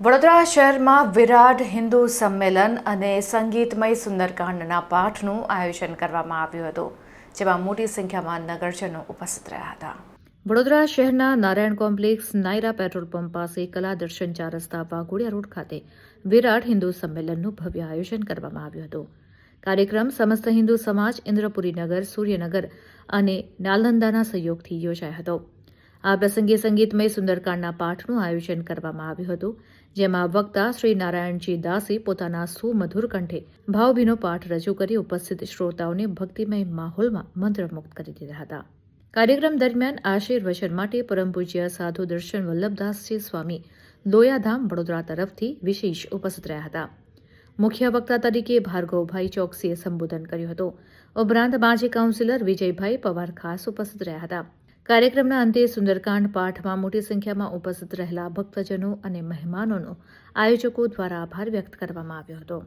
વડોદરા શહેરમાં વિરાટ હિન્દુ સંમેલન અને સંગીતમય સુંદરકાંડના પાઠનું આયોજન કરવામાં આવ્યું હતું, જેમાં મોટી સંખ્યામાં નગરજનો ઉપસ્થિત રહ્યા હતા. વડોદરા શહેરના Narayan complex Nayara petrol pump પાસે કલા દર્શન ચાર રસ્તા વાઘોડિયા રોડ ખાતે વિરાટ હિન્દુ સંમેલનનું ભવ્ય આયોજન કરવામાં આવ્યું હતું. કાર્યક્રમ સમસ્ત હિન્દુ સમાજ, ઇન્દ્રપુરી નગર, સૂર્યનગર અને નાલંદાના સહયોગથી યોજાયો હતો. આ પ્રસંગે સંગીતમય સુંદરકાંડના પાઠનું આયોજન કરવામાં આવ્યું હતું, જેમાં વક્તા શ્રી નારાયણજી દાસે પોતાના સુમધુર કંઠે ભાવભીનો પાઠ રજૂ કરી ઉપસ્થિત શ્રોતાઓને ભક્તિમય માહોલમાં મંત્રમુગ્ધ કરી દીધા હતા. કાર્યક્રમ દરમિયાન આશીર્વચન માટે પરમ પૂજ્ય સાધુ દર્શન વલ્લભદાસજી સ્વામી લોયાધામ વડોદરા તરફથી વિશેષ ઉપસ્થિત રહ્યા હતા. મુખ્ય વક્તા તરીકે ભાર્ગવભાઈ ચોકસીએ સંબોધન કર્યું હતું. ઉપરાંત માજી કાઉન્સિલર વિજયભાઈ પવાર ખાસ ઉપસ્થિત રહ્યા હતા. કાર્યક્રમના અંતે સુંદરકાંડ પાઠમાં મોટી સંખ્યામાં ઉપસ્થિત રહેલા ભક્તજનો અને મહેમાનોનો આયોજકો દ્વારા આભાર વ્યક્ત કરવામાં આવ્યો હતો.